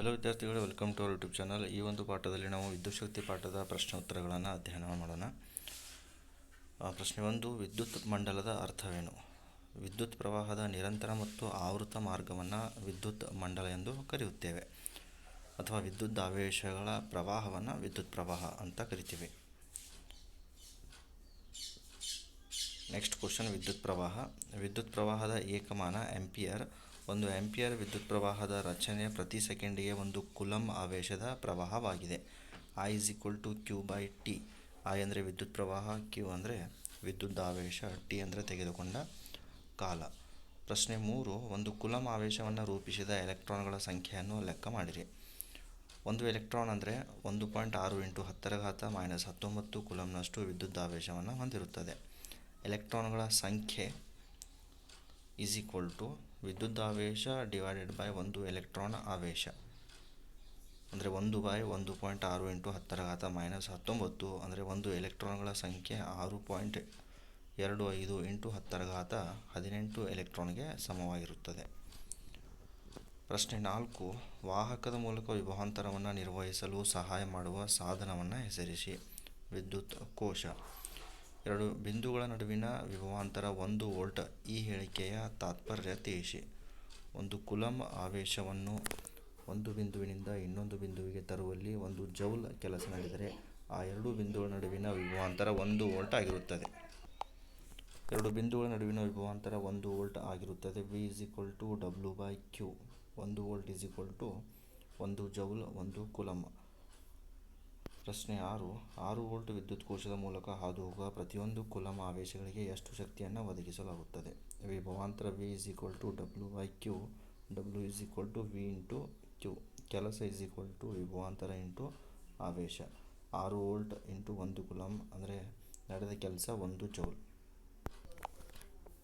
Hello ವಿದ್ಯಾರ್ಥಿಗಳು welcome to our YouTube channel ಈ ಒಂದು ಪಾಠದಲ್ಲಿ ನಾವು ವಿದ್ಯುತ್ ಶಕ್ತಿ ಪಾಠದ ಪ್ರಶ್ನೆ ಉತ್ತರಗಳನ್ನು ಅಧ್ಯಯನ ಮಾಡೋಣ. ಪ್ರಶ್ನೆ ಒಂದು, ವಿದ್ಯುತ್ ಮಂಡಲದ ಅರ್ಥವೇನು? ವಿದ್ಯುತ್ ಪ್ರವಾಹದ ನಿರಂತರ ಮತ್ತು ಆವೃತ ಮಾರ್ಗವನ್ನು ವಿದ್ಯುತ್ ಮಂಡಲ ಎಂದು ಕರೆಯುತ್ತೇವೆ. ಅಥವಾ ವಿದ್ಯುತ್ ಆವೇಶಗಳ ಪ್ರವಾಹವನ್ನು ವಿದ್ಯುತ್ ಪ್ರವಾಹ ಅಂತ ಕರಿತೀವಿ. ನೆಕ್ಸ್ಟ್ ಕ್ವಶನ್ ವಿದ್ಯುತ್ ಪ್ರವಾಹ. ವಿದ್ಯುತ್ ಪ್ರವಾಹದ ಏಕಮಾನ ಆಂಪಿಯರ್ ಒಂದು ಆಂಪಿಯರ್ ವಿದ್ಯುತ್ ಪ್ರವಾಹದ ರಚನೆ ಪ್ರತಿ ಸೆಕೆಂಡಿಗೆ ಒಂದು ಕುಲಂ ಆವೇಶದ ಪ್ರವಾಹವಾಗಿದೆ. I is equal to Q by T I ಅಂದರೆ ವಿದ್ಯುತ್ ಪ್ರವಾಹ ಕ್ಯೂ ಅಂದರೆ ವಿದ್ಯುತ್ ಆವೇಶ ಟಿ ಅಂದರೆ ತೆಗೆದುಕೊಂಡ ಕಾಲ. ಪ್ರಶ್ನೆ ಮೂರು, ಒಂದು ಕುಲಂ ಆವೇಶವನ್ನು ರೂಪಿಸಿದ ಎಲೆಕ್ಟ್ರಾನ್ಗಳ ಸಂಖ್ಯೆಯನ್ನು ಲೆಕ್ಕ ಮಾಡಿರಿ. ಒಂದು ಎಲೆಕ್ಟ್ರಾನ್ ಅಂದರೆ ಒಂದು ಪಾಯಿಂಟ್ ಆರು ಇಂಟು ಹತ್ತರ ಘಾತ ಮೈನಸ್ ಹತ್ತೊಂಬತ್ತು ಕುಲಂನಷ್ಟು ವಿದ್ಯುತ್ ಆವೇಶವನ್ನು ಹೊಂದಿರುತ್ತದೆ. ಎಲೆಕ್ಟ್ರಾನ್ಗಳ ಸಂಖ್ಯೆ ಈಸ್ ಈಕ್ವಲ್ ಟು ವಿದ್ಯುತ್ ಆವೇಶ ಡಿವೈಡೆಡ್ ಬೈ ಒಂದು ಎಲೆಕ್ಟ್ರಾನ್ ಆವೇಶ. ಅಂದರೆ ಒಂದು ಬೈ ಒಂದು ಪಾಯಿಂಟ್ ಆರು ಎಂಟು ಹತ್ತರ ಘಾತ ಮೈನಸ್ ಹತ್ತೊಂಬತ್ತು ಅಂದರೆ ಒಂದು ಎಲೆಕ್ಟ್ರಾನ್ಗಳ ಸಂಖ್ಯೆ ಆರು ಪಾಯಿಂಟ್ ಎರಡು ಐದು ಎಂಟು ಹತ್ತರ ಘಾತ ಹದಿನೆಂಟು ಎಲೆಕ್ಟ್ರಾನ್ಗೆ ಸಮವಾಗಿರುತ್ತದೆ. ಪ್ರಶ್ನೆ ನಾಲ್ಕು, ವಾಹಕದ ಮೂಲಕ ವಿಭವಾಂತರವನ್ನು ನಿರ್ವಹಿಸಲು ಸಹಾಯ ಮಾಡುವ ಸಾಧನವನ್ನು ಹೆಸರಿಸಿ. ವಿದ್ಯುತ್ ಕೋಶ. ಎರಡು ಬಿಂದುಗಳ ನಡುವಿನ ವಿಭವಾಂತರ ಒಂದು ವೋಲ್ಟ್. ಈ ಹೇಳಿಕೆಯ ತಾತ್ಪರ್ಯ ತಿಳಿಸಿ. ಒಂದು ಕುಲಂ ಆವೇಶವನ್ನು ಒಂದು ಬಿಂದುವಿನಿಂದ ಇನ್ನೊಂದು ಬಿಂದುವಿಗೆ ತರುವಲ್ಲಿ ಒಂದು ಜೌಲ್ ಕೆಲಸ ನಡೆದರೆ ಆ ಎರಡು ಬಿಂದುಗಳ ನಡುವಿನ ವಿಭವಾಂತರ ಒಂದು ವೋಲ್ಟ್ ಆಗಿರುತ್ತದೆ. ಎರಡು ಬಿಂದುಗಳ ನಡುವಿನ ವಿಭವಾಂತರ ಒಂದು ವೋಲ್ಟ್ ಆಗಿರುತ್ತದೆ. V is equal to W by Q ಒಂದು ವೋಲ್ಟ್ ಇಸ್ ಈಕ್ವಲ್ ಟು ಒಂದು ಜೌಲ್, ಒಂದು ಕುಲಂ. ಪ್ರಶ್ನೆ ಆರು. ಆರು ವೋಲ್ಟ್ ವಿದ್ಯುತ್ ಕೋಶದ ಮೂಲಕ ಹಾದುಹೋಗುವ ಪ್ರತಿಯೊಂದು ಕುಲಂ ಆವೇಶಗಳಿಗೆ ಎಷ್ಟು ಶಕ್ತಿಯನ್ನು ಒದಗಿಸಲಾಗುತ್ತದೆ? ವಿಭವಾಂತರ V is equal to W by Q W is equal to V into Q ಕೆಲಸ ಇಸ್ ಈಕ್ವಲ್ ಟು ವಿಭವಾಂತರ ಇಂಟು ಆವೇಶ. ಆರು ವೋಲ್ಟ್ ಇಂಟು ಒಂದು ಕುಲಂ ಅಂದರೆ ನಡೆದ ಕೆಲಸ ಒಂದು ಜೌಲ್.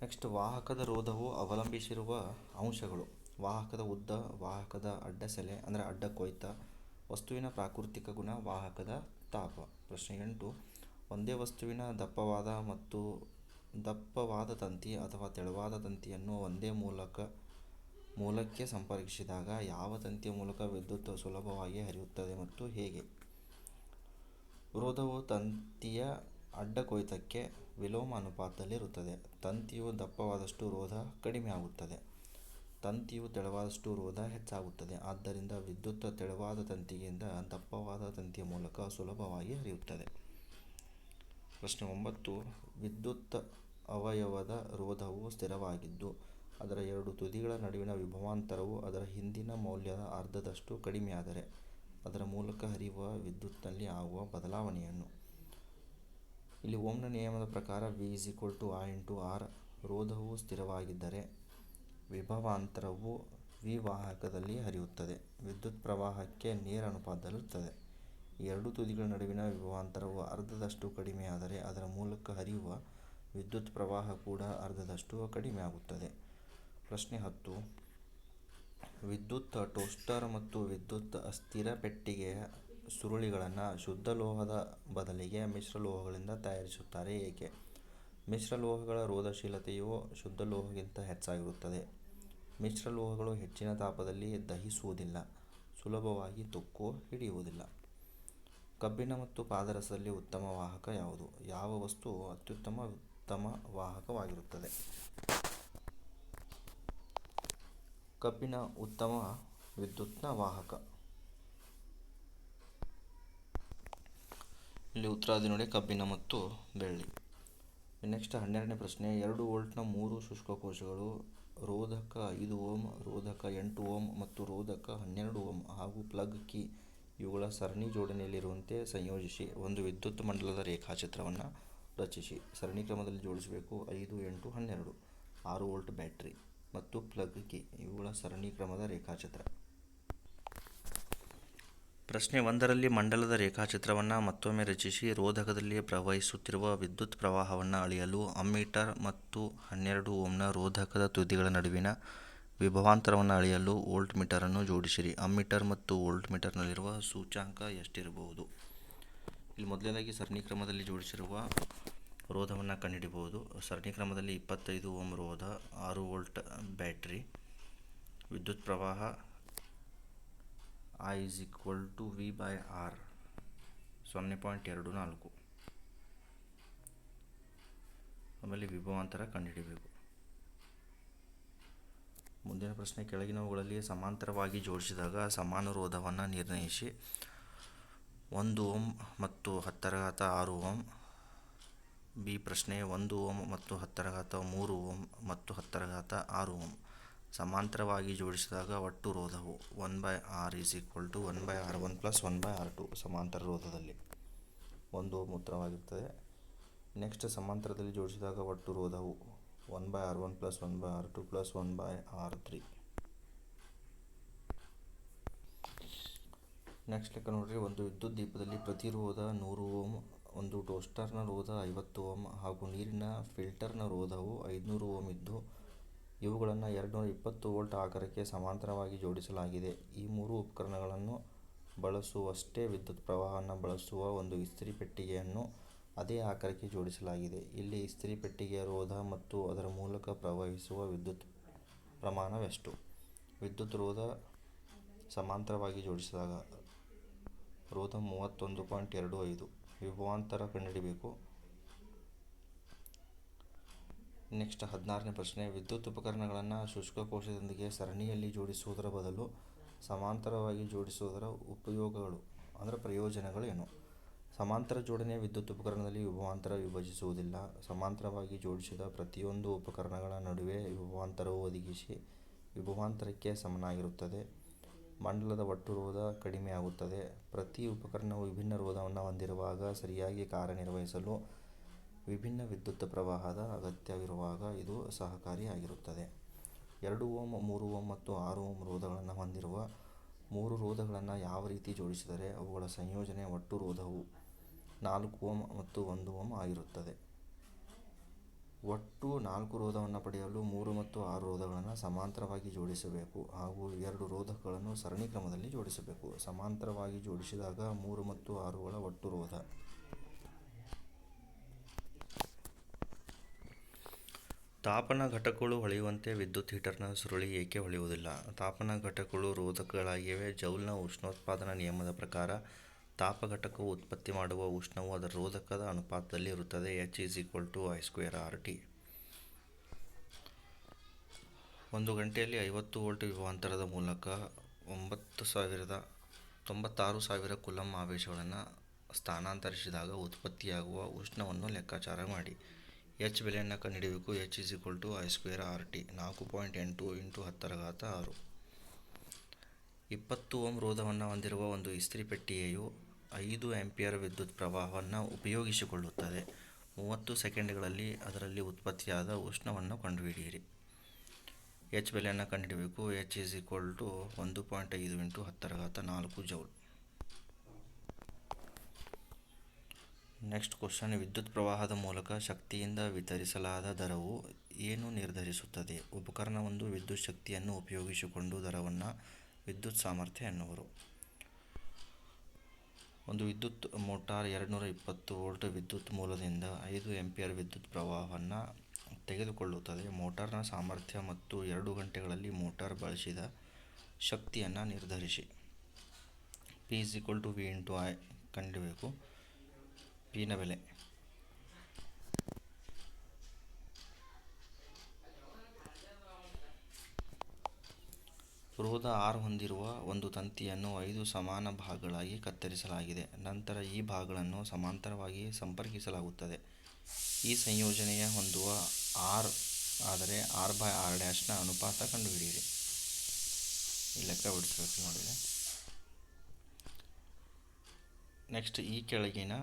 ನೆಕ್ಸ್ಟ್ ವಾಹಕದ ರೋಧವು ಅವಲಂಬಿಸಿರುವ ಅಂಶಗಳು. ವಾಹಕದ ಉದ್ದ, ವಾಹಕದ ಅಡ್ಡಸೆಲೆ ಅಂದರೆ ಅಡ್ಡ ಕೊಯ್ತ. ವಸ್ತುವಿನ ಪ್ರಾಕೃತಿಕ ಗುಣ, ವಾಹಕದ ತಾಪ. ಪ್ರಶ್ನೆ ಎಂಟು. ಒಂದೇ ವಸ್ತುವಿನ ದಪ್ಪವಾದ ಮತ್ತು ದಪ್ಪವಾದ ತಂತಿ ಅಥವಾ ತೆಳುವಾದ ತಂತಿಯನ್ನು ಒಂದೇ ಮೂಲಕ, ಮೂಲಕ್ಕೆ ಸಂಪರ್ಕಿಸಿದಾಗ ಯಾವ ತಂತಿಯ ಮೂಲಕ ವಿದ್ಯುತ್ ಸುಲಭವಾಗಿ ಹರಿಯುತ್ತದೆ ಮತ್ತು ಹೇಗೆ? ರೋಧವು ತಂತಿಯ ಅಡ್ಡ ಕೊಯ್ತಕ್ಕೆ ವಿಲೋಮ ಅನುಪಾತದಲ್ಲಿರುತ್ತದೆ. ತಂತಿಯು ದಪ್ಪವಾದಷ್ಟು ರೋಧ ಕಡಿಮೆ ಆಗುತ್ತದೆ ತಂತಿಯು ತೆಳುವಾದಷ್ಟು ರೋಧ ಹೆಚ್ಚಾಗುತ್ತದೆ. ಆದ್ದರಿಂದ ವಿದ್ಯುತ್ ತೆಳುವಾದ ತಂತಿಗಿಂತ ದಪ್ಪವಾದ ತಂತಿಯ ಮೂಲಕ ಸುಲಭವಾಗಿ ಹರಿಯುತ್ತದೆ. ಪ್ರಶ್ನೆ ಒಂಬತ್ತು. ವಿದ್ಯುತ್ ಅವಯವದ ರೋಧವು ಸ್ಥಿರವಾಗಿದ್ದು, ಅದರ ಎರಡು ತುದಿಗಳ ನಡುವಿನ ವಿಭವಾಂತರವು ಅದರ ಹಿಂದಿನ ಮೌಲ್ಯದ ಅರ್ಧದಷ್ಟು ಕಡಿಮೆಯಾದರೆ ಅದರ ಮೂಲಕ ಹರಿಯುವ ವಿದ್ಯುತ್ನಲ್ಲಿ ಆಗುವ ಬದಲಾವಣೆಯನ್ನು. ಇಲ್ಲಿ ಓಮ್ನ ನಿಯಮದ ಪ್ರಕಾರ ವಿ ಇಸ್ ಈಕ್ವಲ್ ಟು ಆ ಇಂಟು ಆರ್ ರೋಧವು ಸ್ಥಿರವಾಗಿದ್ದರೆ ವಿಭವಾಂತರವು ವಿ ವಾಹಕದಲ್ಲಿ ಹರಿಯುತ್ತದೆ. ವಿದ್ಯುತ್ ಪ್ರವಾಹಕ್ಕೆ ನೇರ ಅನುಪಾತದಲ್ಲಿರುತ್ತದೆ ಎರಡು ತುದಿಗಳ ನಡುವಿನ ವಿಭವಾಂತರವು ಅರ್ಧದಷ್ಟು ಕಡಿಮೆಯಾದರೆ ಅದರ ಮೂಲಕ ಹರಿಯುವ ವಿದ್ಯುತ್ ಪ್ರವಾಹ ಕೂಡ ಅರ್ಧದಷ್ಟು ಕಡಿಮೆಯಾಗುತ್ತದೆ. ಪ್ರಶ್ನೆ ಹತ್ತು. ವಿದ್ಯುತ್ ಟೋಸ್ಟರ್ ಮತ್ತು ವಿದ್ಯುತ್ ಸ್ಥಿರ ಪೆಟ್ಟಿಗೆಯ ಸುರುಳಿಗಳನ್ನು ಶುದ್ಧ ಲೋಹದ ಬದಲಿಗೆ ಮಿಶ್ರಲೋಹಗಳಿಂದ ತಯಾರಿಸುತ್ತಾರೆ. ಏಕೆ? ಮಿಶ್ರಲೋಹಗಳ ರೋಧಶೀಲತೆಯು ಶುದ್ಧ ಲೋಹಗಿಂತ ಹೆಚ್ಚಾಗಿರುತ್ತದೆ. ಮಿಶ್ರಲೋಹಗಳು ಹೆಚ್ಚಿನ ತಾಪದಲ್ಲಿ ದಹಿಸುವುದಿಲ್ಲ. ಸುಲಭವಾಗಿ ತುಕ್ಕು ಹಿಡಿಯುವುದಿಲ್ಲ. ಕಬ್ಬಿಣ ಮತ್ತು ಪಾದರಸದಲ್ಲಿ ಉತ್ತಮ ವಾಹಕ ಯಾವುದು? ಯಾವ ವಸ್ತು ಅತ್ಯುತ್ತಮ ಉತ್ತಮ ವಾಹಕವಾಗಿರುತ್ತದೆ? ಕಬ್ಬಿಣ ಉತ್ತಮ ವಿದ್ಯುತ್ನ ವಾಹಕ. ಇಲ್ಲಿ ಉತ್ತರಾದಿ ನೋಡಿ, ಕಬ್ಬಿಣ ಮತ್ತು ಬೆಳ್ಳಿ. ನೆಕ್ಸ್ಟ್ ಹನ್ನೆರಡನೇ ಪ್ರಶ್ನೆ, ಎರಡು ವೋಲ್ಟ್ನ ಮೂರು ಶುಷ್ಕಕೋಶಗಳು ರೋಧಕ ಐದು ಓಮ್, ರೋಧಕ ಎಂಟು ಓಮ್ ಮತ್ತು ರೋಧಕ ಹನ್ನೆರಡು ಓಮ್ ಹಾಗೂ ಪ್ಲಗ್ ಕೀ ಇವುಗಳ ಸರಣಿ ಜೋಡಣೆಯಲ್ಲಿರುವಂತೆ ಸಂಯೋಜಿಸಿ ಒಂದು ವಿದ್ಯುತ್ ಮಂಡಲದ ರೇಖಾಚಿತ್ರವನ್ನು ರಚಿಸಿ. ಸರಣಿ ಕ್ರಮದಲ್ಲಿ ಜೋಡಿಸಬೇಕು. ಐದು, ಎಂಟು, ಹನ್ನೆರಡು, ಆರು ವೋಲ್ಟ್ ಬ್ಯಾಟ್ರಿ ಮತ್ತು ಪ್ಲಗ್ ಕೀ ಇವುಗಳ ಸರಣಿ ಕ್ರಮದ ರೇಖಾಚಿತ್ರ. ಪ್ರಶ್ನೆ ಒಂದರಲ್ಲಿ ಮಂಡಲದ ರೇಖಾಚಿತ್ರವನ್ನು ಮತ್ತೊಮ್ಮೆ ರಚಿಸಿ ರೋಧಕದಲ್ಲಿ ಪ್ರವಹಿಸುತ್ತಿರುವ ವಿದ್ಯುತ್ ಪ್ರವಾಹವನ್ನು ಅಳೆಯಲು ಅಮ್ಮೀಟರ್ ಮತ್ತು ಹನ್ನೆರಡು ಓಮ್ನ ರೋಧಕದ ತುದಿಗಳ ನಡುವಿನ ವಿಭವಾಂತರವನ್ನು ಅಳೆಯಲು ವೋಲ್ಟ್ ಮೀಟರನ್ನು ಜೋಡಿಸಿರಿ. ಅಮ್ಮೀಟರ್ ಮತ್ತು ವೋಲ್ಟ್ ಮೀಟರ್ನಲ್ಲಿರುವ ಸೂಚ್ಯಾಂಕ ಎಷ್ಟಿರಬಹುದು? ಇಲ್ಲಿ ಮೊದಲನೇದಾಗಿ ಸರಣಿ ಕ್ರಮದಲ್ಲಿ ಜೋಡಿಸಿರುವ ರೋಧವನ್ನು ಕಂಡುಹಿಡಿಬಹುದು ಸರಣಿ ಕ್ರಮದಲ್ಲಿ ಇಪ್ಪತ್ತೈದು ಓಮ್ ರೋಧ, ಆರು ವೋಲ್ಟ್ ಬ್ಯಾಟ್ರಿ, ವಿದ್ಯುತ್ ಪ್ರವಾಹ I is equal to V by R ಸೊನ್ನೆ ಪಾಯಿಂಟ್ ಎರಡು ನಾಲ್ಕು. ಆಮೇಲೆ ವಿಭವಾಂತರ ಕಂಡುಹಿಡಿಬೇಕು. ಮುಂದಿನ ಪ್ರಶ್ನೆ ಕೆಳಗಿನವುಗಳಲ್ಲಿ ಸಮಾಂತರವಾಗಿ ಜೋಡಿಸಿದಾಗ ಸಮಾನರೋಧವನ್ನು ನಿರ್ಣಯಿಸಿ. ಒಂದು ಓಮ್ ಮತ್ತು ಹತ್ತರಘಾತ ಆರು ಓಮ್. ಬಿ ಪ್ರಶ್ನೆ, ಒಂದು ಓಮ್ ಮತ್ತು ಹತ್ತರಘಾತ ಮೂರು ಓಮ್ ಮತ್ತು ಹತ್ತರಘಾತ ಆರು ಓಮ್. ಸಮಾಂತರವಾಗಿ ಜೋಡಿಸಿದಾಗ ಒಟ್ಟು ರೋಧವು one by R is equal to one by R one plus one by R two ಸಮಾಂತರ ರೋಧದಲ್ಲಿ. ಒಂದು ಓಮ್ ಉತ್ತರವಾಗಿರ್ತದೆ ನೆಕ್ಸ್ಟ್ ಸಮಾಂತರದಲ್ಲಿ ಜೋಡಿಸಿದಾಗ ಒಟ್ಟು ರೋಧವು one by R one plus one by R two plus one by R three next ಲೆಕ್ಕ ನೋಡ್ರಿ, ಒಂದು ವಿದ್ಯುತ್ ದೀಪದಲ್ಲಿ ಪ್ರತಿರೋಧ ನೂರು ಓಮ್, ಒಂದು ಟೋಸ್ಟರ್ನ ರೋಧ ಐವತ್ತು ಓಮ್ ಹಾಗೂ ನೀರಿನ ಫಿಲ್ಟರ್ನ ರೋಧವು ಐದುನೂರು ಓಮ್ ಇದ್ದು ಇವುಗಳನ್ನು ಎರಡುನೂರ ಇಪ್ಪತ್ತು ವೋಲ್ಟ್ ಆಕಾರಕ್ಕೆ ಸಮಾಂತರವಾಗಿ ಜೋಡಿಸಲಾಗಿದೆ. ಈ ಮೂರು ಉಪಕರಣಗಳನ್ನು ಬಳಸುವಷ್ಟೇ ವಿದ್ಯುತ್ ಪ್ರವಾಹವನ್ನು ಬಳಸುವ ಒಂದು ಇಸ್ತ್ರಿ ಪೆಟ್ಟಿಗೆಯನ್ನು ಅದೇ ಆಕರಕ್ಕೆ ಜೋಡಿಸಲಾಗಿದೆ. ಇಲ್ಲಿ ಇಸ್ತ್ರಿ ಪೆಟ್ಟಿಗೆಯ ರೋಧ ಮತ್ತು ಅದರ ಮೂಲಕ ಪ್ರವಹಿಸುವ ವಿದ್ಯುತ್ ಪ್ರಮಾಣವೆಷ್ಟು? ವಿದ್ಯುತ್ ರೋಧ ಸಮಾಂತರವಾಗಿ ಜೋಡಿಸಿದಾಗ ರೋಧ ಮೂವತ್ತೊಂದು ಪಾಯಿಂಟ್ ಎರಡು ಐದು. ವಿಭವಾಂತರ ಕಂಡುಹಿಡಿಬೇಕು ನೆಕ್ಸ್ಟ್ ಹದಿನಾರನೇ ಪ್ರಶ್ನೆ, ವಿದ್ಯುತ್ ಉಪಕರಣಗಳನ್ನು ಶುಷ್ಕ ಕೋಶದೊಂದಿಗೆ ಸರಣಿಯಲ್ಲಿ ಜೋಡಿಸುವುದರ ಬದಲು ಸಮಾಂತರವಾಗಿ ಜೋಡಿಸುವುದರ ಉಪಯೋಗಗಳು, ಅಂದರೆ ಪ್ರಯೋಜನಗಳು ಏನು? ಸಮಾಂತರ ಜೋಡಣೆ ವಿದ್ಯುತ್ ಉಪಕರಣದಲ್ಲಿ ವಿಭವಾಂತರ ವಿಭಜಿಸುವುದಿಲ್ಲ. ಸಮಾಂತರವಾಗಿ ಜೋಡಿಸಿದ ಪ್ರತಿಯೊಂದು ಉಪಕರಣಗಳ ನಡುವೆ ವಿಭವಾಂತರವು ಒದಗಿಸಿ ವಿಭವಾಂತರಕ್ಕೆ ಸಮನಾಗಿರುತ್ತದೆ. ಮಂಡಲದ ಒಟ್ಟು ರೋಧ ಕಡಿಮೆಯಾಗುತ್ತದೆ. ಪ್ರತಿ ಉಪಕರಣವು ವಿಭಿನ್ನ ರೋಧವನ್ನು ಹೊಂದಿರುವಾಗ ಸರಿಯಾಗಿ ಕಾರ್ಯನಿರ್ವಹಿಸಲು ವಿಭಿನ್ನ ವಿದ್ಯುತ್ ಪ್ರವಾಹದ ಅಗತ್ಯವಿರುವಾಗ ಇದು ಸಹಕಾರಿಯಾಗಿರುತ್ತದೆ. ಎರಡು ಓಮ್, ಮೂರು ಓಮ್ ಮತ್ತು ಆರು ಓಮ್ ರೋಧಗಳನ್ನು ಹೊಂದಿರುವ ಮೂರು ರೋಧಗಳನ್ನು ಯಾವ ರೀತಿ ಜೋಡಿಸಿದರೆ ಅವುಗಳ ಸಂಯೋಜನೆ ಒಟ್ಟು ರೋಧವು ನಾಲ್ಕು ಓಮ್ ಮತ್ತು ಒಂದು ಓಮ್ ಆಗಿರುತ್ತದೆ. ಒಟ್ಟು ನಾಲ್ಕು ರೋಧವನ್ನು ಪಡೆಯಲು ಮೂರು ಮತ್ತು ಆರು ರೋಧಗಳನ್ನು ಸಮಾಂತರವಾಗಿ ಜೋಡಿಸಬೇಕು. ಹಾಗೂ ಎರಡು ರೋಧಕಗಳನ್ನು ಸರಣಿ ಕ್ರಮದಲ್ಲಿ ಜೋಡಿಸಬೇಕು. ಸಮಾಂತರವಾಗಿ ಜೋಡಿಸಿದಾಗ ಮೂರು ಮತ್ತು ಆರುಗಳ ಒಟ್ಟು ರೋಧ. ತಾಪನ ಘಟಕಗಳು ಹೊಳೆಯುವಂತೆ ವಿದ್ಯುತ್ ಹೀಟರ್ನ ಸುರುಳಿ ಏಕೆ ಹೊಳೆಯುವುದಿಲ್ಲ? ತಾಪನ ಘಟಕಗಳು ರೋಧಕಗಳಾಗಿವೆ. ಜೌಲ್ನ ಉಷ್ಣೋತ್ಪಾದನಾ ನಿಯಮದ ಪ್ರಕಾರ ತಾಪ ಘಟಕವು ಉತ್ಪತ್ತಿ ಮಾಡುವ ಉಷ್ಣವು ಅದರ ರೋಧಕದ ಅನುಪಾತದಲ್ಲಿ ಇರುತ್ತದೆ. H is equal to I square R T ಒಂದು ಗಂಟೆಯಲ್ಲಿ ಐವತ್ತು ವೋಲ್ಟ್ ವಿಭವಾಂತರದ ಮೂಲಕ ಒಂಬತ್ತು ಸಾವಿರದ, ತೊಂಬತ್ತಾರು ಸಾವಿರ ಕುಲಂ ಆವೇಶಗಳನ್ನು ಸ್ಥಾನಾಂತರಿಸಿದಾಗ ಉತ್ಪತ್ತಿಯಾಗುವ ಉಷ್ಣವನ್ನು ಲೆಕ್ಕಾಚಾರ ಮಾಡಿ. ಎಚ್ ಬೆಲೆಯನ್ನು ಕಂಡುಹಿಡಿಯಬೇಕು H is equal to I square R T ನಾಲ್ಕು ಪಾಯಿಂಟ್ ಎಂಟು ಇಂಟು ಹತ್ತರಘಾತ ಆರು. ಇಪ್ಪತ್ತು ಓಮ್ ರೋಧವನ್ನು ಹೊಂದಿರುವ ಒಂದು ಇಸ್ತ್ರಿ ಪೆಟ್ಟಿಗೆಯು ಐದು ಆಂಪಿಯರ್ ವಿದ್ಯುತ್ ಪ್ರವಾಹವನ್ನು ಉಪಯೋಗಿಸಿಕೊಳ್ಳುತ್ತದೆ. ಮೂವತ್ತು ಸೆಕೆಂಡ್ಗಳಲ್ಲಿ ಅದರಲ್ಲಿ ಉತ್ಪತ್ತಿಯಾದ ಉಷ್ಣವನ್ನು ಕಂಡುಹಿಡಿಯಿರಿ. ಎಚ್ ಬೆಲೆಯನ್ನು ಕಂಡುಹಿಡಬೇಕು. ಎಚ್ ಈಸ್ ಈಕ್ವಲ್ ಟು ಒಂದು ಪಾಯಿಂಟ್ ಐದು ಇಂಟು ಹತ್ತರಘಾತ ನಾಲ್ಕು ಜೌಲ್. ನೆಕ್ಸ್ಟ್ ಕ್ವಶನ್ ವಿದ್ಯುತ್ ಪ್ರವಾಹದ ಮೂಲಕ ಶಕ್ತಿಯಿಂದ ವಿತರಿಸಲಾದ ದರವು ಏನು ನಿರ್ಧರಿಸುತ್ತದೆ? ಉಪಕರಣವೊಂದು ವಿದ್ಯುತ್ ಶಕ್ತಿಯನ್ನು ಉಪಯೋಗಿಸಿಕೊಂಡು ದರವನ್ನು ವಿದ್ಯುತ್ ಸಾಮರ್ಥ್ಯ ಎನ್ನುವರು. ಒಂದು ವಿದ್ಯುತ್ ಮೋಟಾರ್ ಎರಡುನೂರ ಇಪ್ಪತ್ತು ವೋಲ್ಟ್ ವಿದ್ಯುತ್ ಮೂಲದಿಂದ ಐದು ಎಂಪಿಯರ್ ವಿದ್ಯುತ್ ಪ್ರವಾಹವನ್ನು ತೆಗೆದುಕೊಳ್ಳುತ್ತದೆ. ಮೋಟಾರ್ನ ಸಾಮರ್ಥ್ಯ ಮತ್ತು ಎರಡು ಗಂಟೆಗಳಲ್ಲಿ ಮೋಟಾರ್ ಬಳಸಿದ ಶಕ್ತಿಯನ್ನು ನಿರ್ಧರಿಸಿ. P is equal to V into I ಕಂಡುಹಿಡಬೇಕು ಪಿನ ಬೆಲೆ. ರೋಧ ಆರ್ ಹೊಂದಿರುವ ಒಂದು ತಂತಿಯನ್ನು ಐದು ಸಮಾನ ಭಾಗಗಳಾಗಿ ಕತ್ತರಿಸಲಾಗಿದೆ. ನಂತರ ಈ ಭಾಗಗಳನ್ನು ಸಮಾಂತರವಾಗಿ ಸಂಪರ್ಕಿಸಲಾಗುತ್ತದೆ. ಈ ಸಂಯೋಜನೆಯ ಹೊಂದುವ ಆರ್ ಆದರೆ ಆರ್ ಬೈ ಆರ್ ಡ್ಯಾಶ್ನ ಅನುಪಾತ ಕಂಡುಹಿಡಿಯಿರಿ. ಈ ಲೆಕ್ಕ ಬಿಡಿಸ್ಬೇಕು ನೋಡಿದೆ ನೆಕ್ಸ್ಟ್ ಈ ಕೆಳಗಿನ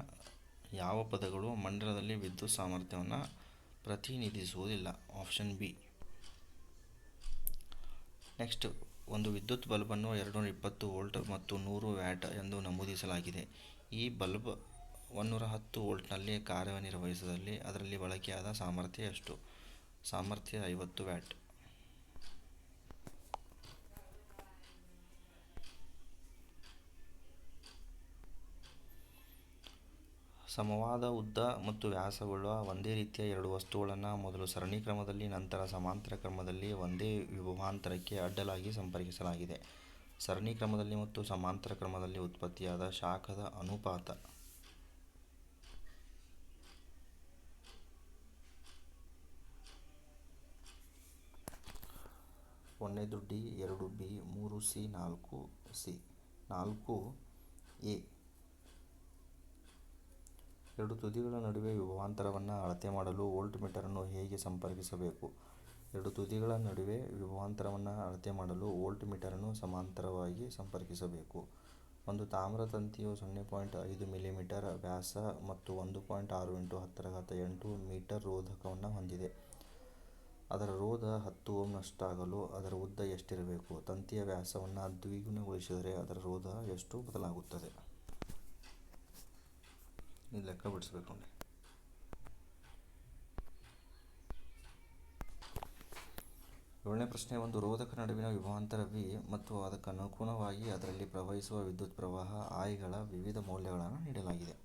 ಯಾವ ಪದಗಳು ಮಂಡಲದಲ್ಲಿ ವಿದ್ಯುತ್ ಸಾಮರ್ಥ್ಯವನ್ನು ಪ್ರತಿನಿಧಿಸುವುದಿಲ್ಲ? Option B. ನೆಕ್ಸ್ಟ್, ಒಂದು ವಿದ್ಯುತ್ ಬಲ್ಬನ್ನು ಎರಡುನೂರ ಇಪ್ಪತ್ತು ವೋಲ್ಟ್ ಮತ್ತು ನೂರು ವ್ಯಾಟ್ ಎಂದು ನಮೂದಿಸಲಾಗಿದೆ. ಈ ಬಲ್ಬ್ ಒಂದೂರ ಹತ್ತು ವೋಲ್ಟ್ನಲ್ಲಿ ಕಾರ್ಯನಿರ್ವಹಿಸಿದಲ್ಲಿ ಅದರಲ್ಲಿ ಬಳಕೆಯಾದ ಸಾಮರ್ಥ್ಯ ಎಷ್ಟು? ಸಾಮರ್ಥ್ಯ ಐವತ್ತು ವ್ಯಾಟ್. ಸಮವಾದ, ಉದ್ದ ಮತ್ತು ವ್ಯಾಸವುಳ್ಳ ಒಂದೇ ರೀತಿಯ ಎರಡು ವಸ್ತುಗಳನ್ನು ಮೊದಲು ಸರಣಿ ಕ್ರಮದಲ್ಲಿ, ನಂತರ ಸಮಾಂತರ ಕ್ರಮದಲ್ಲಿ ಒಂದೇ ವಿಭವಾಂತರಕ್ಕೆ ಅಡ್ಡಲಾಗಿ ಸಂಪರ್ಕಿಸಲಾಗಿದೆ. ಸರಣಿ ಕ್ರಮದಲ್ಲಿ ಮತ್ತು ಸಮಾಂತರ ಕ್ರಮದಲ್ಲಿ ಉತ್ಪತ್ತಿಯಾದ ಶಾಖದ ಅನುಪಾತ. ಒಂದನೇದು ಡಿ ಎರಡು ಬಿ, ಮೂರು ಸಿ, ನಾಲ್ಕು ಸಿ. ನಾಲ್ಕು ಎ. ಎರಡು ತುದಿಗಳ ನಡುವೆ ವಿಭವಾಂತರವನ್ನು ಅಳತೆ ಮಾಡಲು ವೋಲ್ಟ್ ಮೀಟರನ್ನು ಹೇಗೆ ಸಂಪರ್ಕಿಸಬೇಕು? ಎರಡು ತುದಿಗಳ ನಡುವೆ ವಿಭವಾಂತರವನ್ನು ಅಳತೆ ಮಾಡಲು ವೋಲ್ಟ್ ಮೀಟರನ್ನು ಸಮಾಂತರವಾಗಿ ಸಂಪರ್ಕಿಸಬೇಕು. ಒಂದು ತಾಮ್ರ ತಂತಿಯು ಸೊನ್ನೆ ಪಾಯಿಂಟ್ ಐದು ಮಿಲಿಮೀಟರ್ ವ್ಯಾಸ ಮತ್ತು ಒಂದು ಪಾಯಿಂಟ್ ಆರು ಇಂಟು ಹತ್ತರಘಾತ ಎಂಟು ಮೀಟರ್ ರೋಧಕವನ್ನು ಹೊಂದಿದೆ. ಅದರ ರೋಧ ಹತ್ತು ಓಮ್ನಷ್ಟಾಗಲು ಅದರ ಉದ್ದ ಎಷ್ಟಿರಬೇಕು? ತಂತಿಯ ವ್ಯಾಸವನ್ನು ದ್ವಿಗುಣಗೊಳಿಸಿದರೆ ಅದರ ರೋಧ ಎಷ್ಟು ಬದಲಾಗುತ್ತದೆ? ಲೆಕ್ಕ ಬಿಡಿಸ್ಬೇಕು ನೋಡಿ. ಏಳನೇ ಪ್ರಶ್ನೆ, ಒಂದು ರೋಧಕ ನಡುವಿನ ವಿಭವಾಂತರ ವಿ ಮತ್ತು ಅದಕ್ಕನುಗುಣವಾಗಿ ಅದರಲ್ಲಿ ಪ್ರವಹಿಸುವ ವಿದ್ಯುತ್ ಪ್ರವಾಹ ಆಯ್ಗಳ ವಿವಿಧ ಮೌಲ್ಯಗಳನ್ನು ನೀಡಲಾಗಿದೆ.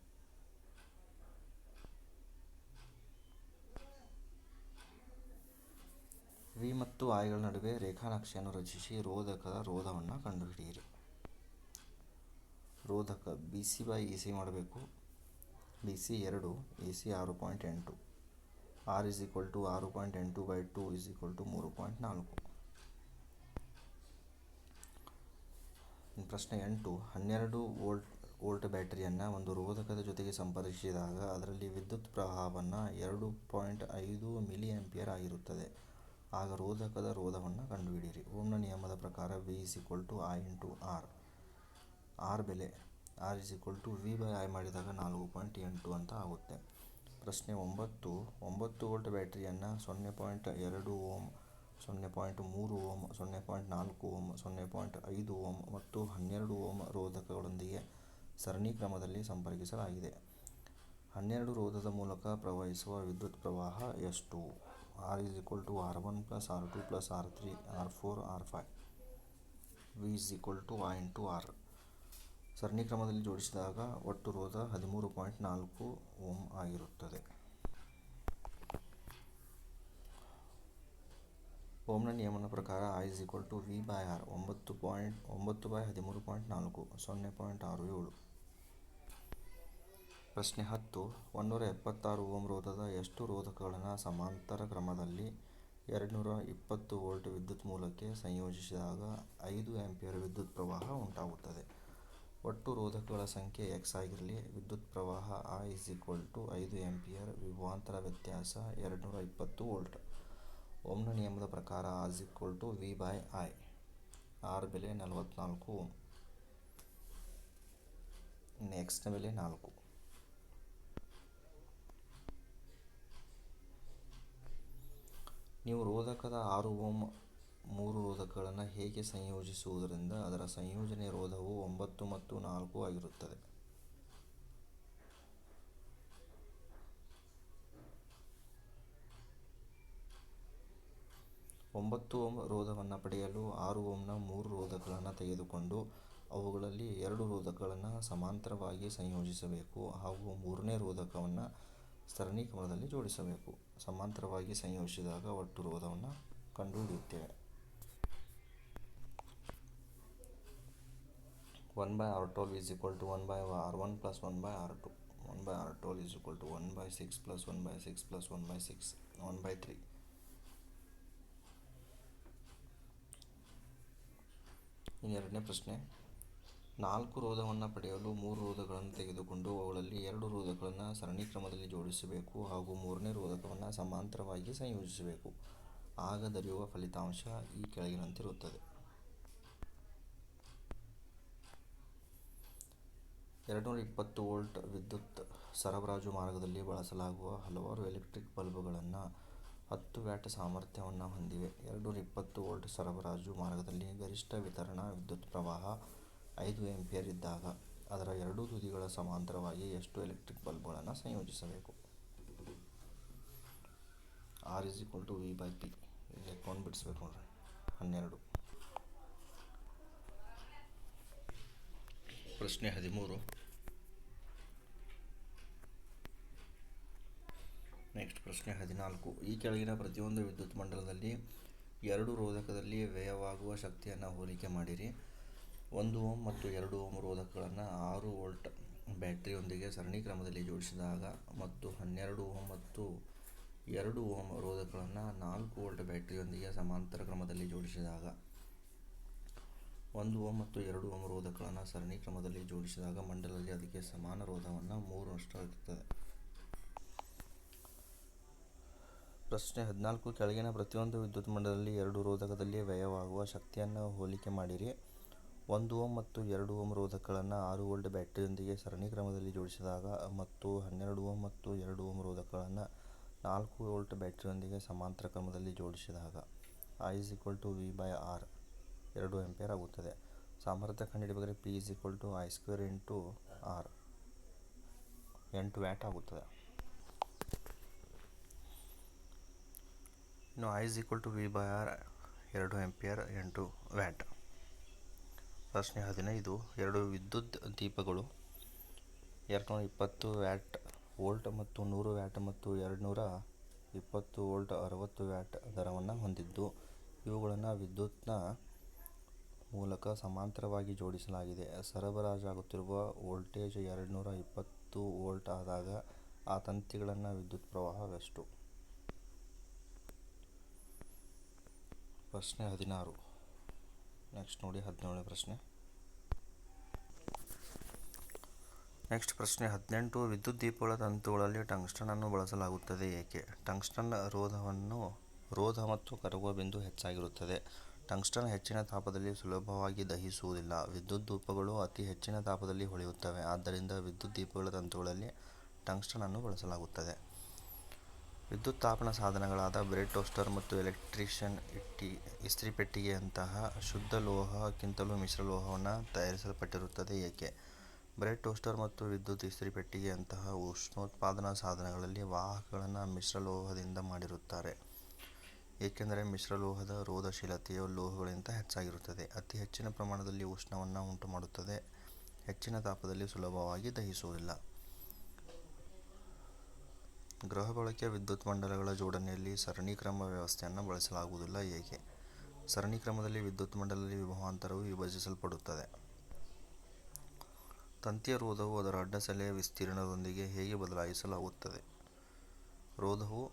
ವಿ ಮತ್ತು ಆಯ್ಗಳ ನಡುವೆ ರೇಖಾನಕ್ಷೆಯನ್ನು ರಚಿಸಿ ರೋಧಕದ ರೋಧವನ್ನು ಕಂಡುಹಿಡಿಯಿರಿ. ರೋಧಕ B C by E C ಮಾಡಬೇಕು. ಬಿ ಸಿ ಎರಡು ಎ ಸಿ ಆರು ಪಾಯಿಂಟ್ ಎಂಟು. ಆರ್ ಇಸ್ ಈಕ್ವಲ್ ಟು ಆರು ಪಾಯಿಂಟ್ ಎಂಟು by two is equal to ಮೂರು ಪಾಯಿಂಟ್ ನಾಲ್ಕು. ಪ್ರಶ್ನೆ ಎಂಟು, ಹನ್ನೆರಡು ವೋಲ್ಟ್ ವೋಲ್ಟ್ ಬ್ಯಾಟರಿಯನ್ನು ಒಂದು ರೋಧಕದ ಜೊತೆಗೆ ಸಂಪರ್ಕಿಸಿದಾಗ ಅದರಲ್ಲಿ ವಿದ್ಯುತ್ ಪ್ರವಾಹವನ್ನು ಎರಡು ಪಾಯಿಂಟ್ ಐದು ಮಿಲಿ ಆಂಪಿಯರ್ ಆಗಿರುತ್ತದೆ. ಆಗ ರೋಧಕದ ರೋಧವನ್ನು ಕಂಡುಹಿಡಿಯಿರಿ. ಓಮ್ನ ನಿಯಮದ ಪ್ರಕಾರ V is equal to I into R R ಬೆಲೆ R is equal to V by I ಮಾಡಿದಾಗ ನಾಲ್ಕು ಪಾಯಿಂಟ್ ಎಂಟು ಅಂತ ಆಗುತ್ತೆ. ಪ್ರಶ್ನೆ ಒಂಬತ್ತು ಒಂಬತ್ತು ವೋಲ್ಟ್ ಬ್ಯಾಟ್ರಿಯನ್ನು ಸೊನ್ನೆ ಪಾಯಿಂಟ್ ಎರಡು ಓಮ್, ಸೊನ್ನೆ ಪಾಯಿಂಟ್ ಮೂರು ಓಮ್, ಸೊನ್ನೆ ಪಾಯಿಂಟ್ ನಾಲ್ಕು ಓಮ್, ಸೊನ್ನೆ ಪಾಯಿಂಟ್ ಐದು ಓಮ್ ಮತ್ತು ಹನ್ನೆರಡು ಓಮ್ ರೋಧಕಗಳೊಂದಿಗೆ ಸರಣಿ ಕ್ರಮದಲ್ಲಿ ಸಂಪರ್ಕಿಸಲಾಗಿದೆ. ಹನ್ನೆರಡು ರೋಧದ ಮೂಲಕ ಪ್ರವಹಿಸುವ ವಿದ್ಯುತ್ ಪ್ರವಾಹ ಎಷ್ಟು? R is equal to R one plus R two plus R three R four R five V is equal to I into R ಸರಣಿ ಕ್ರಮದಲ್ಲಿ ಜೋಡಿಸಿದಾಗ ಒಟ್ಟು ರೋಧ ಹದಿಮೂರು ಪಾಯಿಂಟ್ ನಾಲ್ಕು ಓಮ್ ಆಗಿರುತ್ತದೆ. ಓಮ್ನ ನಿಯಮನ ಪ್ರಕಾರ I is equal to V by R ಒಂಬತ್ತು ಪಾಯಿಂಟ್, ಒಂಬತ್ತು ಬೈ ಹದಿಮೂರು ಪಾಯಿಂಟ್ ನಾಲ್ಕು, ಸೊನ್ನೆ ಪಾಯಿಂಟ್ ಆರು ಏಳು. ಪ್ರಶ್ನೆ ಹತ್ತು, ಒಂದೂರ ಎಪ್ಪತ್ತಾರು ಓಮ್ ರೋಧದ ಎಷ್ಟು ರೋಧಕಗಳನ್ನು ಸಮಾಂತರ ಕ್ರಮದಲ್ಲಿ ಎರಡುನೂರ ಇಪ್ಪತ್ತು ವೋಲ್ಟ್ ವಿದ್ಯುತ್ ಮೂಲಕ್ಕೆ ಸಂಯೋಜಿಸಿದಾಗ ಐದು ಆಂಪಿಯರ್ ವಿದ್ಯುತ್ ಪ್ರವಾಹ ಉಂಟಾಗುತ್ತದೆ? ಒಟ್ಟು ರೋಧಕಗಳ ಸಂಖ್ಯೆ ಎಕ್ಸ್ ಆಗಿರಲಿ. ವಿದ್ಯುತ್ ಪ್ರವಾಹ ಟು ಐದು ಆಂಪಿಯರ್ ವಿಭವಾಂತರ ವ್ಯತ್ಯಾಸ ಎರಡುನೂರ ಇಪ್ಪತ್ತು ವೋಲ್ಟ್ ಓಮ್ನ ನಿಯಮದ ಪ್ರಕಾರ R V I. ಆರ್ ಬೆಲೆ ನಲವತ್ನಾಲ್ಕು. ಓಮ್ ಇನ್ನು ಬೆಲೆ ನಾಲ್ಕು. ನೀವು ರೋಧಕದ ಆರು ಓಮ್ ಮೂರು ರೋಧಕಗಳನ್ನು ಹೇಗೆ ಸಂಯೋಜಿಸುವುದರಿಂದ ಅದರ ಸಂಯೋಜನೆ ರೋಧವು ಒಂಬತ್ತು ಮತ್ತು ನಾಲ್ಕು ಆಗಿರುತ್ತದೆ. ಒಂಬತ್ತು ಓಮ್ ರೋಧವನ್ನು ಪಡೆಯಲು ಆರು ಓಮ್ನ ಮೂರು ರೋಧಕಗಳನ್ನು ತೆಗೆದುಕೊಂಡು ಅವುಗಳಲ್ಲಿ ಎರಡು ರೋಧಕಗಳನ್ನು ಸಮಾಂತರವಾಗಿ ಸಂಯೋಜಿಸಬೇಕು ಹಾಗೂ ಮೂರನೇ ರೋಧಕವನ್ನು ಸರಣಿ ಕ್ರಮದಲ್ಲಿ ಜೋಡಿಸಬೇಕು. ಸಮಾಂತರವಾಗಿ ಸಂಯೋಜಿಸಿದಾಗ ಒಟ್ಟು ರೋಧವನ್ನು ಕಂಡುಹಿಡಿಯುತ್ತೇವೆ. One by R total is equal to one by R one plus one by R two one by R total is equal to one by six plus one by six plus one by six one by three ಇನ್ನು ಎರಡನೇ ಪ್ರಶ್ನೆ. ನಾಲ್ಕು ರೋಧವನ್ನು ಪಡೆಯಲು ಮೂರು ರೋಧಗಳನ್ನು ತೆಗೆದುಕೊಂಡು ಅವುಗಳಲ್ಲಿ ಎರಡು ರೋಧಗಳನ್ನು ಸರಣಿ ಕ್ರಮದಲ್ಲಿ ಜೋಡಿಸಬೇಕು ಹಾಗೂ ಮೂರನೇ ರೋಧಕವನ್ನು ಸಮಾಂತರವಾಗಿ ಸಂಯೋಜಿಸಬೇಕು. ಆಗ ದೊರೆಯುವ ಫಲಿತಾಂಶ ಈ ಕೆಳಗಿನಂತಿರುತ್ತದೆ. ಎರಡುನೂರ ಇಪ್ಪತ್ತು ವೋಲ್ಟ್ ವಿದ್ಯುತ್ ಸರಬರಾಜು ಮಾರ್ಗದಲ್ಲಿ ಬಳಸಲಾಗುವ ಹಲವಾರು ಎಲೆಕ್ಟ್ರಿಕ್ ಬಲ್ಬುಗಳನ್ನು ಹತ್ತು ವ್ಯಾಟ್ ಸಾಮರ್ಥ್ಯವನ್ನು ಹೊಂದಿವೆ. ಎರಡುನೂರ ಇಪ್ಪತ್ತು ವೋಲ್ಟ್ ಸರಬರಾಜು ಮಾರ್ಗದಲ್ಲಿ ಗರಿಷ್ಠ ವಿತರಣಾ ವಿದ್ಯುತ್ ಪ್ರವಾಹ ಐದು ಆಂಪಿಯರ್ ಇದ್ದಾಗ ಅದರ ಎರಡೂ ತುದಿಗಳ ಸಮಾಂತರವಾಗಿ ಎಷ್ಟು ಎಲೆಕ್ಟ್ರಿಕ್ ಬಲ್ಬ್ಗಳನ್ನು ಸಂಯೋಜಿಸಬೇಕು? R is equal to V by P account ಬಿಡಿಸ್ಬೇಕು ನೋಡ್ರಿ. ಹನ್ನೆರಡು. ಪ್ರಶ್ನೆ ಹದಿಮೂರು. ನೆಕ್ಸ್ಟ್ ಪ್ರಶ್ನೆ ಹದಿನಾಲ್ಕು. ಈ ಕೆಳಗಿನ ಪ್ರತಿಯೊಂದು ವಿದ್ಯುತ್ ಮಂಡಲದಲ್ಲಿ ಎರಡು ರೋಧಕದಲ್ಲಿ ವ್ಯಯವಾಗುವ ಶಕ್ತಿಯನ್ನು ಹೋಲಿಕೆ ಮಾಡಿರಿ. ಒಂದು ಓಮ್ ಮತ್ತು ಎರಡು ಓಮ್ ರೋಧಕಗಳನ್ನು ಆರು ವೋಲ್ಟ್ ಬ್ಯಾಟ್ರಿಯೊಂದಿಗೆ ಸರಣಿ ಕ್ರಮದಲ್ಲಿ ಜೋಡಿಸಿದಾಗ ಮತ್ತು ಹನ್ನೆರಡು ಓಮ್ ಮತ್ತು ಎರಡು ಓಮ್ ರೋಧಕಗಳನ್ನು ನಾಲ್ಕು ವೋಲ್ಟ್ ಬ್ಯಾಟ್ರಿಯೊಂದಿಗೆ ಸಮಾಂತರ ಕ್ರಮದಲ್ಲಿ ಜೋಡಿಸಿದಾಗ ಒಂದು ಓಮ್ ಮತ್ತು ಎರಡು ಓಮ್ ರೋಧಕಗಳನ್ನು ಸರಣಿ ಕ್ರಮದಲ್ಲಿ ಜೋಡಿಸಿದಾಗ ಮಂಡಲದಲ್ಲಿ ಅದಕ್ಕೆ ಸಮಾನ ರೋಧವನ್ನು ಮೂರು ನಷ್ಟವಾಗುತ್ತದೆ ಪ್ರಶ್ನೆ ಹದಿನಾಲ್ಕು. ಕೆಳಗಿನ ಪ್ರತಿಯೊಂದು ವಿದ್ಯುತ್ ಮಂಡಲದಲ್ಲಿ ಎರಡು ರೋಧಕದಲ್ಲಿ ವ್ಯಯವಾಗುವ ಶಕ್ತಿಯನ್ನು ಹೋಲಿಕೆ ಮಾಡಿರಿ. ಒಂದು ಓಮ್ ಮತ್ತು ಎರಡು ಓಮ್ ರೋಧಕಗಳನ್ನು ಆರು ವೋಲ್ಟ್ ಬ್ಯಾಟರಿಯೊಂದಿಗೆ ಸರಣಿ ಕ್ರಮದಲ್ಲಿ ಜೋಡಿಸಿದಾಗ ಮತ್ತು ಹನ್ನೆರಡು ಓಮ್ ಮತ್ತು ಎರಡು ಓಮ್ ರೋಧಕಗಳನ್ನು ನಾಲ್ಕು ವೋಲ್ಟ್ ಬ್ಯಾಟರಿಯೊಂದಿಗೆ ಸಮಾಂತರ ಕ್ರಮದಲ್ಲಿ ಜೋಡಿಸಿದಾಗ I is equal to V by R ಎರಡು ಎಂಪೇರ್ ಆಗುತ್ತದೆ. ಸಾಮರ್ಥ್ಯ ಕಂಡುಹಿಡಿಬೇಕಾದ್ರೆ P is equal to I square into R ಎಂಟು ವ್ಯಾಟ್ ಆಗುತ್ತದೆ. ಇನ್ನು I is equal to V by R ಎರಡು ಎಂಪಿಯರ್ ಎಂಟು ವ್ಯಾಟ್ ಪ್ರಶ್ನೆ ಹದಿನೈದು ಎರಡು ವಿದ್ಯುತ್ ದೀಪಗಳು. ಎರಡುನೂರ ಇಪ್ಪತ್ತು ವ್ಯಾಟ್ ವೋಲ್ಟ್ ಮತ್ತು ನೂರು ವ್ಯಾಟ್ ಮತ್ತು ಎರಡುನೂರ ಇಪ್ಪತ್ತು ವೋಲ್ಟ್ ಅರವತ್ತು ವ್ಯಾಟ್ ದರವನ್ನು ಹೊಂದಿದ್ದು, ಇವುಗಳನ್ನು ವಿದ್ಯುತ್ನ ಮೂಲಕ ಸಮಾಂತರವಾಗಿ ಜೋಡಿಸಲಾಗಿದೆ. ಸರಬರಾಜಾಗುತ್ತಿರುವ ವೋಲ್ಟೇಜ್ ಎರಡುನೂರ ಇಪ್ಪತ್ತು ವೋಲ್ಟ್ ಆದಾಗ ಆ ತಂತಿಗಳನ್ನು ವಿದ್ಯುತ್ ಪ್ರವಾಹವೆಷ್ಟು? ಪ್ರಶ್ನೆ ಹದಿನಾರು. ನೆಕ್ಸ್ಟ್ ನೋಡಿ ಹದಿನೇಳನೇ ಪ್ರಶ್ನೆ. ನೆಕ್ಸ್ಟ್ ಪ್ರಶ್ನೆ, ಹದಿನೆಂಟು ವಿದ್ಯುತ್ ದೀಪಗಳ ತಂತುಗಳಲ್ಲಿ ಟಂಗ್ಸ್ಟನ್ ಅನ್ನು ಬಳಸಲಾಗುತ್ತದೆ ಏಕೆ? ಟಂಗ್ಸ್ಟನ್ ರೋಧವನ್ನು, ರೋಧ ಮತ್ತು ಕರಗುವ ಬಿಂದು ಹೆಚ್ಚಾಗಿರುತ್ತದೆ. ಟಂಗ್ಸ್ಟನ್ ಹೆಚ್ಚಿನ ತಾಪದಲ್ಲಿ ಸುಲಭವಾಗಿ ದಹಿಸುವುದಿಲ್ಲ. ವಿದ್ಯುತ್ ದೀಪಗಳು ಅತಿ ಹೆಚ್ಚಿನ ತಾಪದಲ್ಲಿ ಹೊಳೆಯುತ್ತವೆ. ಆದ್ದರಿಂದ ವಿದ್ಯುತ್ ದೀಪಗಳ ತಂತುಗಳಲ್ಲಿ ಟಂಗ್ಸ್ಟನ್ ಅನ್ನು ಬಳಸಲಾಗುತ್ತದೆ. ವಿದ್ಯುತ್ ತಾಪನ ಸಾಧನಗಳಾದ ಬ್ರೆಡ್ ಟೋಸ್ಟರ್ ಮತ್ತು ಎಲೆಕ್ಟ್ರಿಷಿಯನ್ ಇಟ್ಟಿ ಇಸ್ತ್ರಿಪೆಟ್ಟಿಗೆಯಂತಹ ಶುದ್ಧ ಲೋಹಕ್ಕಿಂತಲೂ ಮಿಶ್ರಲೋಹವನ್ನು ತಯಾರಿಸಲ್ಪಟ್ಟಿರುತ್ತದೆ. ಏಕೆ? ಬ್ರೆಡ್ ಟೋಸ್ಟರ್ ಮತ್ತು ವಿದ್ಯುತ್ ಇಸ್ತ್ರಿಪೆಟ್ಟಿಗೆಯಂತಹ ಉಷ್ಣೋತ್ಪಾದನಾ ಸಾಧನಗಳಲ್ಲಿ ವಾಹಕಗಳನ್ನು ಮಿಶ್ರಲೋಹದಿಂದ ಮಾಡಿರುತ್ತಾರೆ. ಏಕೆಂದರೆ ಮಿಶ್ರಲೋಹದ ರೋಧಶೀಲತೆಯು ಲೋಹಗಳಿಗಿಂತ ಹೆಚ್ಚಾಗಿರುತ್ತದೆ. ಅತಿ ಹೆಚ್ಚಿನ ಪ್ರಮಾಣದಲ್ಲಿ ಉಷ್ಣವನ್ನು ಉಂಟುಮಾಡುತ್ತದೆ. ಹೆಚ್ಚಿನ ತಾಪದಲ್ಲಿ ಸುಲಭವಾಗಿ ದಹಿಸುವುದಿಲ್ಲ. ಗೃಹ ಬಳಕೆ ವಿದ್ಯುತ್ ಮಂಡಲಗಳ ಜೋಡಣೆಯಲ್ಲಿ ಸರಣಿ ಕ್ರಮ ವ್ಯವಸ್ಥೆಯನ್ನು ಬಳಸಲಾಗುವುದಿಲ್ಲ ಏಕೆ? ಸರಣಿ ಕ್ರಮದಲ್ಲಿ ವಿದ್ಯುತ್ ಮಂಡಲದಲ್ಲಿ ವಿಭವಾಂತರವು ವಿಭಜಿಸಲ್ಪಡುತ್ತದೆ. ತಂತಿಯ ರೋಧವು ಅದರ ಅಡ್ಡಸೆಲೆಯ ವಿಸ್ತೀರ್ಣದೊಂದಿಗೆ ಹೇಗೆ ಬದಲಾಯಿಸಲಾಗುತ್ತದೆ? ರೋಧವು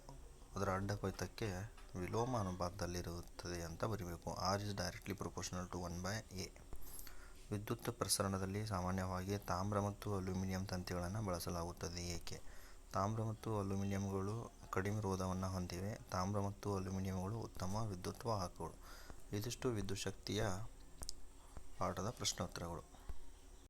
ಅದರ ಅಡ್ಡಕೊಯ್ತಕ್ಕೆ ವಿಲೋಮ ಅನುಪಾತದಲ್ಲಿರುತ್ತದೆ ಅಂತ ಬರೀಬೇಕು. R is directly proportional to one by A ವಿದ್ಯುತ್ ಪ್ರಸರಣದಲ್ಲಿ ಸಾಮಾನ್ಯವಾಗಿ ತಾಮ್ರ ಮತ್ತು ಅಲ್ಯೂಮಿನಿಯಂ ತಂತಿಗಳನ್ನು ಬಳಸಲಾಗುತ್ತದೆ ಏಕೆ? ತಾಮ್ರ ಮತ್ತು ಅಲ್ಯೂಮಿನಿಯಂಗಳು ಕಡಿಮೆ ರೋಧವನ್ನು ಹೊಂದಿವೆ. ತಾಮ್ರ ಮತ್ತು ಅಲ್ಯೂಮಿನಿಯಂಗಳು ಉತ್ತಮ ವಿದ್ಯುತ್ ವಾಹಕಗಳು ಇದಿಷ್ಟು ವಿದ್ಯುತ್ ಶಕ್ತಿಯ ಪಾಠದ ಪ್ರಶ್ನೋತ್ತರಗಳು.